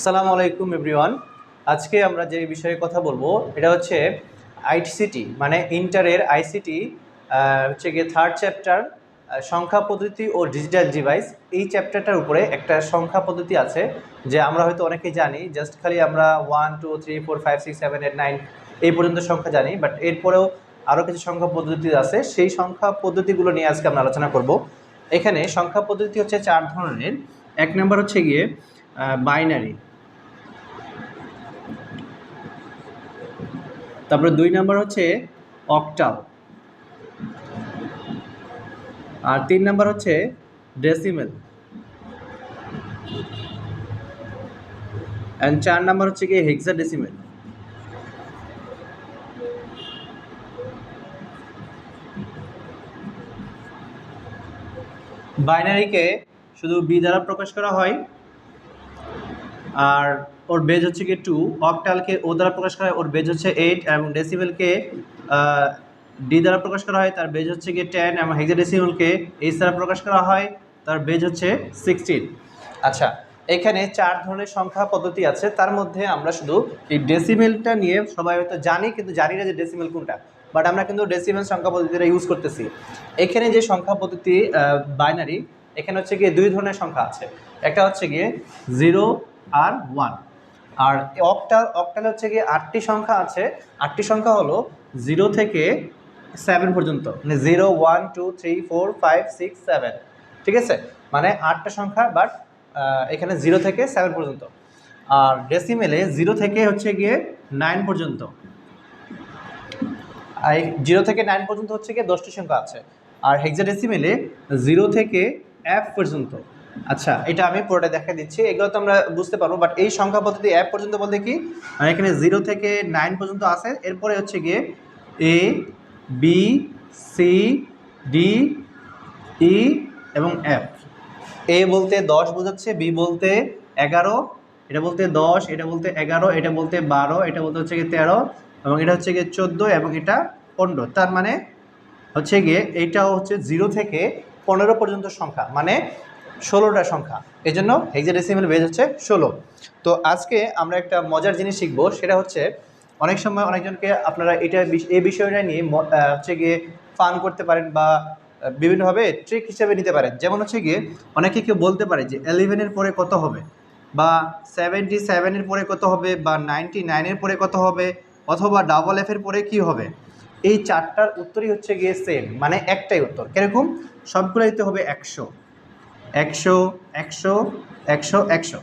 আসসালামু আলাইকুম এভরিওয়ান আজকে আমরা যে বিষয়ে কথা বলব, এটা হচ্ছে আইসিটি মানে ইন্টারের আইসিটি হচ্ছে গিয়ে থার্ড চ্যাপ্টার সংখ্যা, পদ্ধতি ও ডিজিটাল ডিভাইস এই চ্যাপ্টারটার উপরে একটা সংখ্যা, পদ্ধতি আছে, যে আমরা হয়তো অনেকেই জানি জাস্ট খালি আমরা one two three four five six seven eight nine এই পর্যন্ত সংখ্যা জানি বাট এরপরেও আরও কিছু সংখ্যা, পদ্ধতি আছে। সেই সংখ্যা, পদ্ধতিগুলো নিয়ে আজকে আমরা আলোচনা করব। এখানে সংখ্যা, পদ্ধতি হচ্ছে চার ধরনের। এক নম্বর হচ্ছে গিয়ে বাইনারি তারপরে দুই নাম্বার হচ্ছে অক্টাল আর তিন নাম্বার হচ্ছে ডেসিমেল। অ্যান্ড চার নাম্বার হচ্ছে কি হেক্সা ডেসিমেল বাইনারিকে শুধু বি দ্বারা প্রকাশ করা হয়। আর ওর বেজ হচ্ছে কি টু অকটালকে ও দ্বারা প্রকাশ করা হয়, ওর বেজ হচ্ছে এইট এবং ডেসিবেলকে ডি দ্বারা প্রকাশ করা হয়, তার বেজ হচ্ছে কি টেন এবং হেক্সাডেসিমেলকে এইচ দ্বারা প্রকাশ করা হয়, তার বেজ হচ্ছে সিক্সটিন আচ্ছা এখানে চার ধরনের সংখ্যা পদ্ধতি আছে, তার মধ্যে আমরা শুধু এই ডেসিমেলটা নিয়ে সবাই হয়তো জানি, কিন্তু জানি না যে ডেসিমেল কোনটা বাট আমরা কিন্তু ডেসিমেল সংখ্যা পদ্ধতিটা ইউজ করতেছি। এখানে যে সংখ্যা পদ্ধতি বাইনারি এখানে হচ্ছে গিয়ে দুই ধরনের সংখ্যা আছে, একটা হচ্ছে গিয়ে জিরো আর ওয়ান আর অক্টাল অক্টাল হচ্ছে গিয়ে আটটি সংখ্যা আছে। আটটি সংখ্যা হলো জিরো থেকে সেভেন পর্যন্ত। মানে zero one two three four five six seven ঠিক আছে? মানে আটটা সংখ্যা বাট এখানে জিরো থেকে সেভেন পর্যন্ত। আর ডেসিমেলে জিরো থেকে হচ্ছে গিয়ে নাইন পর্যন্ত। জিরো থেকে নাইন পর্যন্ত হচ্ছে গিয়ে দশটি সংখ্যা আছে। আর হেক্সাডেসিমেলে জিরো থেকে অ্যাপ পর্যন্ত। আচ্ছা এটা আমি পুরোটা দেখা দিচ্ছি। এগুলো তো আমরা বুঝতে পারব বাট এই সংখ্যা পদ্ধতি অ্যাপ পর্যন্ত বলতে কি? এখানে জিরো থেকে নাইন পর্যন্ত আছে। এরপরে হচ্ছে গিয়ে A B C D E এবং এফ এ বলতে দশ বোঝাচ্ছে বি বলতে এগারো, এটা বলতে দশ, এটা বলতে এগারো, এটা বলতে বারো, এটা বলতে হচ্ছে গিয়ে তেরো, এবং এটা হচ্ছে গিয়ে চোদ্দ এবং এটা পনেরো। তার মানে হচ্ছে গিয়ে এইটাও হচ্ছে জিরো থেকে পনেরো পর্যন্ত সংখ্যা। মানে ষোলোটা সংখ্যা। এই জন্য হেক্সাডেসিমেল বেজ হচ্ছে ষোলো। তো আজকে আমরা একটা মজার জিনিস শিখব, সেটা হচ্ছে অনেক সময় অনেকজনকে আপনারা এটা এই বিষয়টা নিয়ে হচ্ছে গিয়ে ফান করতে পারেন বা বিভিন্নভাবে ট্রিক হিসেবে নিতে পারেন। যেমন হচ্ছে গিয়ে অনেকে কেউ বলতে পারে যে এলেভেনের পরে কত হবে? বা সেভেন্টি সেভেনের পরে কত হবে? বা নাইনটি নাইনের পরে কত হবে? অথবা ডাবল এফের পরে কি হবে? এই চারটার উত্তরই হচ্ছে গিয়ে সেম মানে একটাই উত্তর। কীরকম? সবগুলো দিতে হবে একশো। একশো একশো একশো একশো।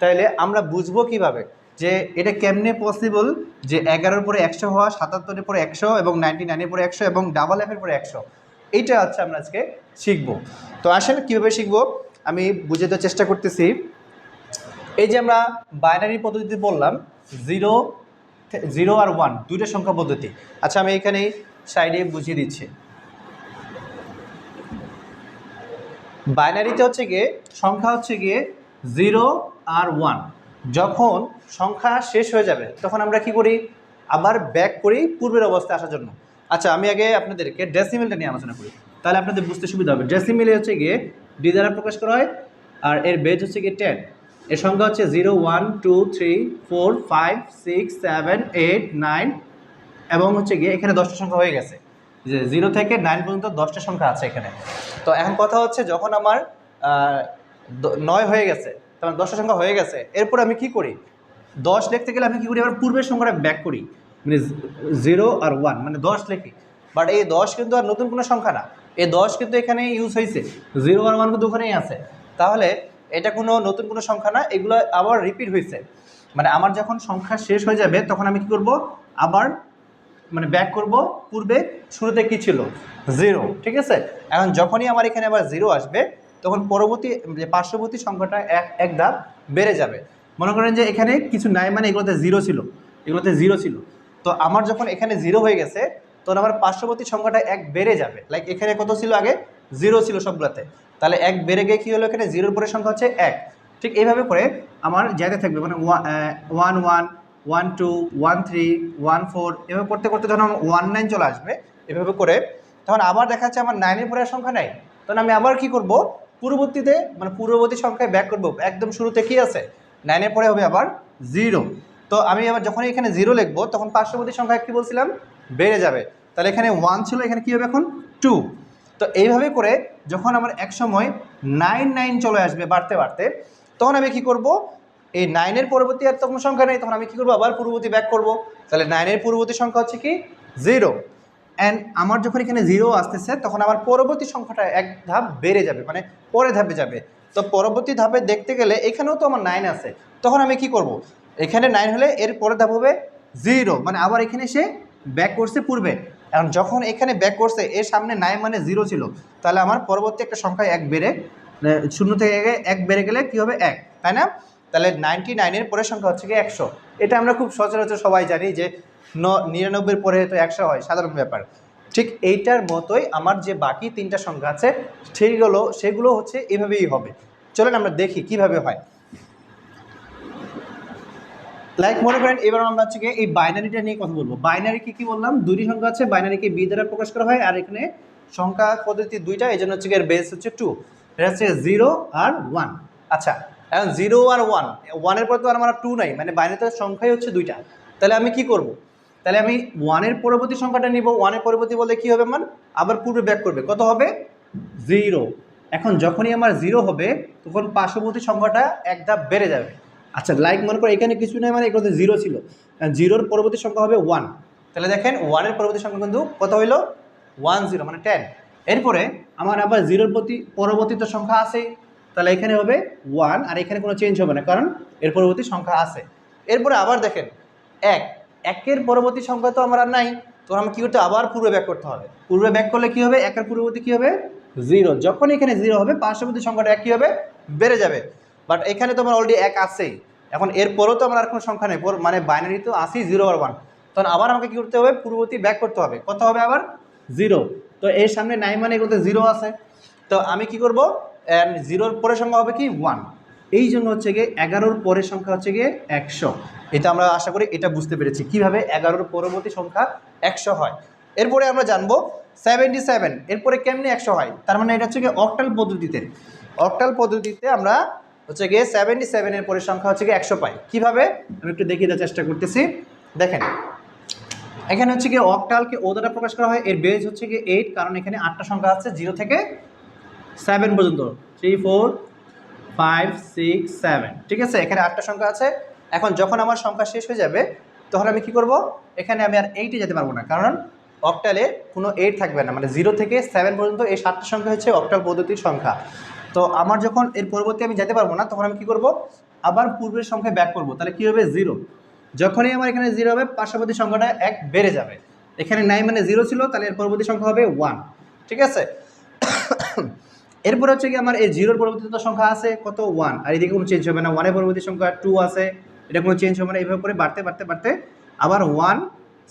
তাহলে আমরা বুঝব কীভাবে যে এটা কেমনে পসিবল যে এগারোর পরে একশো হওয়া, সাতাত্তরের পরে একশো এবং নাইনটি নাইনের পরে একশো এবং ডাবল এফের পরে একশো। এইটা হচ্ছে আমরা আজকে শিখব। তো আসলে কীভাবে শিখব? আমি বুঝতে চেষ্টা করতেছি। এই যে আমরা বাইনারি পদ্ধতিতে বললাম জিরো জিরো আর ওয়ান দুইটা সংখ্যা পদ্ধতি। আচ্ছা আমি এখানে সাইডে বুঝিয়ে দিচ্ছি। বাইনারিতে হচ্ছে গিয়ে, সংখ্যা হচ্ছে গিয়ে জিরো আর ওয়ান যখন সংখ্যা শেষ হয়ে যাবে, তখন আমরা কি করি? আবার ব্যাক করি পূর্বের অবস্থায় আসার জন্য। আচ্ছা আমি আগে আপনাদেরকে ডেসিমেলটা নিয়ে আলোচনা করি। তাহলে আপনাদের বুঝতে সুবিধা হবে। ডেসিমেলে হচ্ছে গিয়ে ডি দ্বারা প্রকাশ করা হয়, আর এর বেজ হচ্ছে গিয়ে টেন এর সংখ্যা হচ্ছে zero one two three four five six seven eight nine এবং হচ্ছে গিয়ে এখানে দশটা সংখ্যা হয়ে গেছে। যে জিরো থেকে নাইন পর্যন্ত দশটা সংখ্যা আছে এখানে। তো এখন কথা হচ্ছে যখন আমার নয় হয়ে গেছে তখন দশটা সংখ্যা হয়ে গেছে, এরপর আমি কি করি? দশ লিখতে গেলে আমি কী করি? আমার পূর্বের সংখ্যাটা ব্যাক করি। মানে জিরো আর ওয়ান মানে দশ লিখি। বাট এই দশ কিন্তু আর নতুন কোনো সংখ্যা না। এই দশ কিন্তু এখানে ইউজ হয়েছে। জিরো আর ওয়ান কিন্তু ওখানেই আছে। তাহলে এটা কোনো নতুন কোনো সংখ্যা না, এগুলো আবার রিপিট হয়েছে। মানে আমার যখন সংখ্যা শেষ হয়ে যাবে, তখন আমি কি করব? আবার মানে ব্যাক করব, পূর্বে শুরুতে কি ছিল? জিরো ঠিক আছে? এখন যখনই আমার এখানে আবার জিরো আসবে, তখন পরবর্তী, যে পার্শ্ববর্তী সংখ্যাটা এক এক ধাপ বেড়ে যাবে। মনে করেন যে এখানে কিছু নাই মানে এগুলোতে জিরো ছিল, এগুলোতে জিরো ছিল। তো আমার যখন এখানে জিরো হয়ে গেছে, তখন আমার পার্শ্ববর্তী সংখ্যাটা এক বেড়ে যাবে। লাইক এখানে কত ছিল আগে? জিরো ছিল সবগুলোতে। তাহলে এক বেড়ে গিয়ে কী হলো এখানে? জিরোর পরে সংখ্যা হচ্ছে এক। ঠিক এইভাবে করে আমার যেতে থাকবে মানে one one one two one three one four এভাবে করতে করতে যখন আমার ওয়ান নাইন চলে আসবে, এভাবে করে, তখন আবার দেখা যাচ্ছে আমার নাইনের পরে সংখ্যা নাই। তখন আমি আবার কি করব? পূর্ববর্তীতে মানে পূর্ববর্তী সংখ্যায় ব্যাক করব। একদম শুরুতে কী আছে? নাইনের পরে হবে আবার জিরো তো আমি আবার যখন এখানে জিরো লিখব, তখন পার্শ্ববর্তী সংখ্যা কি বলছিলাম? বেড়ে যাবে। তাহলে এখানে ওয়ান ছিল, এখানে কী হবে এখন? টু তো এইভাবে করে যখন আমার এক সময় নাইন নাইন চলে আসবে বাড়তে বাড়তে, তখন আমি কি করব? এই নাইনের পরবর্তী আর তখন সংখ্যা নেই, তখন আমি কি করব? আবার পূর্ববর্তী ব্যাক করব। তাহলে নাইনের পূর্ববর্তী সংখ্যা হচ্ছে কি? জিরো অ্যান্ড আমার যখন এখানে জিরো আসতেছে, তখন আমার পরবর্তী সংখ্যাটা এক ধাপ বেড়ে যাবে মানে পরে ধাপে যাবে। তো পরবর্তী ধাপে দেখতে গেলে এখানেও তো আমার নাইন আছে। তখন আমি কি করব? এখানে নাইন হলে এর পরে ধাপ হবে জিরো মানে আবার এখানে সে ব্যাক করছে পূর্বে। এখন যখন এখানে ব্যাক করছে, এর সামনে নাইন মানে জিরো ছিল, তাহলে আমার পরবর্তী একটা সংখ্যা এক বেড়ে মানে শূন্য থেকে এক বেড়ে গেলে কী হবে? এক, তাই না? তাহলে নাইনটি নাইনের পরের সংখ্যা হচ্ছে কি একশো। এটা আমরা খুব সচরাচর সবাই জানি যে ন, নিরানব্বইয়ের পরে তো একশো হয়, সাধারণ ব্যাপার। ঠিক এইটার মতোই আমার যে বাকি তিনটা সংখ্যা আছে, সেইগুলো, সেগুলো হচ্ছে এভাবেই হবে। চলেন আমরা দেখি কীভাবে হয়। লাইক মনে করেন, এবার আমরা হচ্ছে এই বাইনারিটা নিয়ে কথা বলব। বাইনারি কি কি বললাম? দুটি সংখ্যা আছে বাইনারিকে বি দ্বারা প্রকাশ করা হয়, আর এখানে সংখ্যা পদ্ধতি দুইটা, এই জন্য হচ্ছে গিয়ে বেস হচ্ছে টু এটা হচ্ছে জিরো আর ওয়ান আচ্ছা এখন জিরো আর ওয়ান ওয়ানের পরে তো আর আমার টু নাই মানে বাইনারিতে সংখ্যাই হচ্ছে দুইটা। তাহলে আমি কি করব? তাহলে আমি ওয়ানের পরবর্তী সংখ্যাটা নিব ওয়ানের পরবর্তী বলতে কি হবে আমার? আবার পূর্বে ব্যাক করবে। কত হবে? জিরো এখন যখনই আমার জিরো হবে, তখন পার্শ্ববর্তী সংখ্যাটা এক ধাপ বেড়ে যাবে। আচ্ছা লাইক মনে করো এখানে কিছু নেই মানে এগুলোতে জিরো ছিল। জিরোর পরবর্তী সংখ্যা হবে ওয়ান তাহলে দেখেন ওয়ানের পরবর্তী সংখ্যা কিন্তু কত হইল? ওয়ান জিরো মানে টেন এরপরে আমার আবার জিরোর প্রতি পরবর্তী তো সংখ্যা আছেই। তাহলে এখানে হবে ওয়ান আর এখানে কোনো চেঞ্জ হবে না, কারণ এর পরবর্তী সংখ্যা আছে। এরপরে আবার দেখেন, এক। একের পরবর্তী সংখ্যা তো আমার আর নাই তখন আমি কী করতে? আবার পূর্বে ব্যাক করতে হবে। পূর্বে ব্যাক করলে কী হবে? একের পূর্ববর্তী কী হবে? জিরো যখন এখানে জিরো হবে, পার্শ্ববর্তী সংখ্যাটা এক কী হবে, বেড়ে যাবে। বাট এখানে তো আমার অলরেডি এক আছেই। এখন এরপরও তো আমার আর কোনো সংখ্যা নেই মানে বাইনারি তো আসেই জিরো আর ওয়ান তখন আবার আমাকে কী করতে হবে? পূর্ববর্তী ব্যাক করতে হবে। কত হবে আবার? জিরো তো এর সামনে নাই মানে এগুলোতে জিরো আছে। তো আমি কি করব? জিরোর পরের সংখ্যা হবে কি? ওয়ান এই জন্য হচ্ছে গিয়ে এগারোর পরের সংখ্যা হচ্ছে গিয়ে একশো। এটা আমরা আশা করি এটা বুঝতে পেরেছি। কীভাবে এগারোর পরবর্তী সংখ্যা একশো হয়? এরপরে আমরা জানব সেভেন্টি সেভেন এরপরে কেমনি একশো হয়? তার মানে এটা হচ্ছে গিয়ে অক্টাল পদ্ধতিতে। অক্টাল পদ্ধতিতে আমরা হচ্ছে গিয়ে সেভেন্টি সেভেনের পরের সংখ্যা হচ্ছে গিয়ে একশো পাই। কীভাবে? আমি একটু দেখিয়ে দেওয়ার চেষ্টা করতেছি। দেখেন, এখানে হচ্ছে গিয়ে অক্টালকে ও দ্বারা প্রকাশ করা হয়। এর বেজ হচ্ছে গিয়ে এইট কারণ এখানে আটটা সংখ্যা আছে জিরো থেকে সেভেন পর্যন্ত। Three four five six seven ঠিক আছে? এখানে আটটা সংখ্যা আছে। এখন যখন আমার সংখ্যা শেষ হয়ে যাবে, তখন আমি কি করব? এখানে আমি আর এইটে যেতে পারব না। কারণ অক্টালে কোনো এইট থাকবে না। মানে জিরো থেকে সেভেন পর্যন্ত এই সাতটা সংখ্যা হচ্ছে অক্টাল পদ্ধতির সংখ্যা। তো আমার যখন এর পরবর্তী আমি যেতে পারব না, তখন আমি কি করব? আবার পূর্বের সংখ্যায় ব্যাক করব। তাহলে কী হবে? জিরো যখনই আমার এখানে জিরো হবে, পার্শ্ববর্তী সংখ্যাটা এক বেড়ে যাবে। এখানে নাই মানে জিরো ছিল, তাহলে এর পরবর্তী সংখ্যা হবে ওয়ান ঠিক আছে? এরপর হচ্ছে কি আমার এই জিরোর পরবর্তী সংখ্যা আছে, কত? ওয়ান আর এদিকে কোনো চেঞ্জ হবে না। ওয়ানের পরবর্তী সংখ্যা টু আছে। এটা কোনো চেঞ্জ হবে না। এইভাবে করে বাড়তে বাড়তে বাড়তে আবার ওয়ান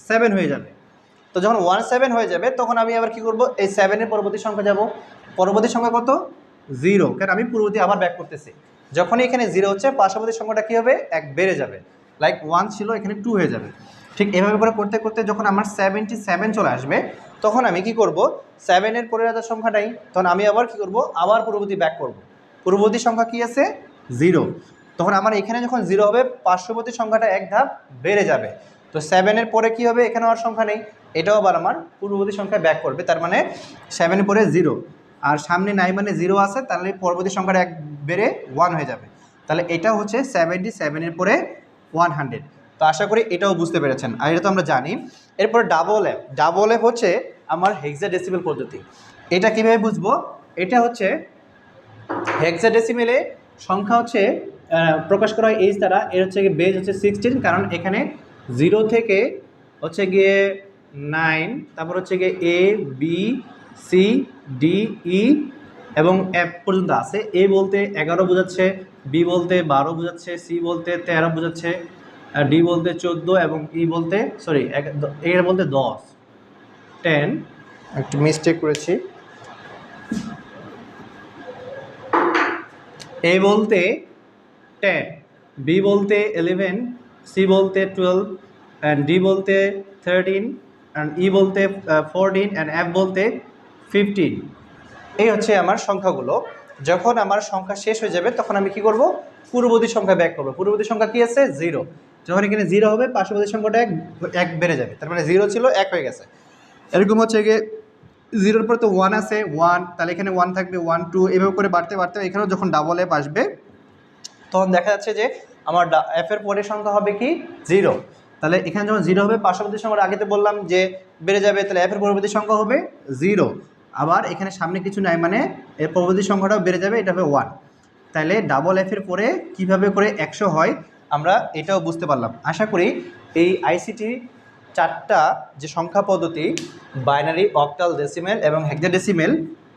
সেভেন হয়ে যাবে। তো যখন ওয়ান সেভেন হয়ে যাবে, তখন আমি আবার কি করব? এই সেভেনের পরবর্তী সংখ্যা যাব। পরবর্তী সংখ্যা কত? জিরো কারণ আমি পূর্ববর্তী আবার ব্যাক করতেছি। যখনই এখানে জিরো হচ্ছে, পার্শ্ববর্তী সংখ্যাটা কী হবে? এক বেড়ে যাবে। লাইক ওয়ান ছিল, এখানে টু হয়ে যাবে। ঠিক এভাবে করে করতে করতে যখন আমার সেভেন্টি সেভেন চলে আসবে, তখন আমি কি করব? সেভেনের পরের হাজার সংখ্যাটাই, তখন আমি আবার কি করব? আবার পূর্ববর্তী ব্যাক করব। পূর্ববর্তী সংখ্যা কি আছে? জিরো তখন আমার এখানে যখন জিরো হবে, পার্শ্ববর্তী সংখ্যাটা এক ধাপ বেড়ে যাবে। তো সেভেনের পরে কি হবে? এখানে আর সংখ্যা নেই। এটাও আবার আমার পূর্ববর্তী সংখ্যায় ব্যাক করবে, তার মানে সেভেনের পরে জিরো আর সামনে নাই মানে জিরো আছে, তাহলে পরবর্তী সংখ্যাটা এক বেড়ে ওয়ান হয়ে যাবে। তাহলে এটা হচ্ছে সেভেন্টি সেভেনের পরে ওয়ান হান্ড্রেড তো আশা করি এটাও বুঝতে পেরেছেন। আর এটা তো আমরা জানি। এরপরে ডাবল অ্যাপ ডাবল অ্যাপ হচ্ছে আমার হেক্সাডেসিমেল পদ্ধতি। এটা কীভাবে বুঝব? এটা হচ্ছে হেক্সাডেসিমেলে সংখ্যা হচ্ছে প্রকাশ করা হয় এইচ দ্বারা। এর হচ্ছে গিয়ে বেজ হচ্ছে সিক্সটিন কারণ এখানে জিরো থেকে হচ্ছে গিয়ে নাইন তারপর হচ্ছে গিয়ে A B C D E এবং এফ পর্যন্ত আছে। এ বলতে এগারো বোঝাচ্ছে বি বলতে বারো বোঝাচ্ছে সি বলতে তেরো বোঝাচ্ছে। ডি বলতে চোদ্দ এবং ই বলতে সরি এর বলতে দশ। টেন। একটু মিস্টেক করেছি। এ বলতে টেন বি বলতে ইলেভেন সি বলতে টুয়েলভ অ্যান্ড ডি বলতে থার্টিন অ্যান্ড ই বলতে ফোরটিন অ্যান্ড এফ বলতে ফিফটিন এই হচ্ছে আমার সংখ্যাগুলো। যখন আমার সংখ্যা শেষ হয়ে যাবে তখন আমি কি করব? পূর্ববর্তী সংখ্যা ব্যাক করব। পূর্ববর্তী সংখ্যা কি আছে? জিরো যখন এখানে জিরো হবে, পার্শ্ববর্তী সংখ্যাটা এক এক বেড়ে যাবে। তার মানে জিরো ছিল, এক হয়ে গেছে। এরকম হচ্ছে গিয়ে জিরোর পরে তো ওয়ান আছে ওয়ান তাহলে এখানে ওয়ান থাকবে ওয়ান টু এভাবে করে বাড়তে বাড়তে এখানেও যখন ডাবল এফ আসবে, তখন দেখা যাচ্ছে যে আমার এফ এর পরের সংখ্যা হবে কি? জিরো তাহলে এখানে যখন জিরো হবে, পার্শ্ববর্তী সংখ্যা আগেতে বললাম যে বেড়ে যাবে, তাহলে এফ এর পরবর্তী সংখ্যা হবে জিরো আবার এখানে সামনে কিছু নাই মানে এর পরবর্তী সংখ্যাটাও বেড়ে যাবে, এটা হবে ওয়ান তাহলে ডাবল এফের পরে কীভাবে করে একশো হয়? আমরা এটাও বুঝতে পারলাম। আশা করি এই আইসিটি চারটা যে সংখ্যা পদ্ধতি বাইনারি অক্টাল ডেসিমেল এবং হেক্সাডেসিমেল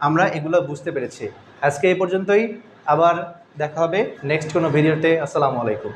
আমরা এগুলো বুঝতে পেরেছি। আজকে এই পর্যন্তই। আবার দেখা হবে নেক্সট কোনো ভিডিওতে আসসালামু আলাইকুম।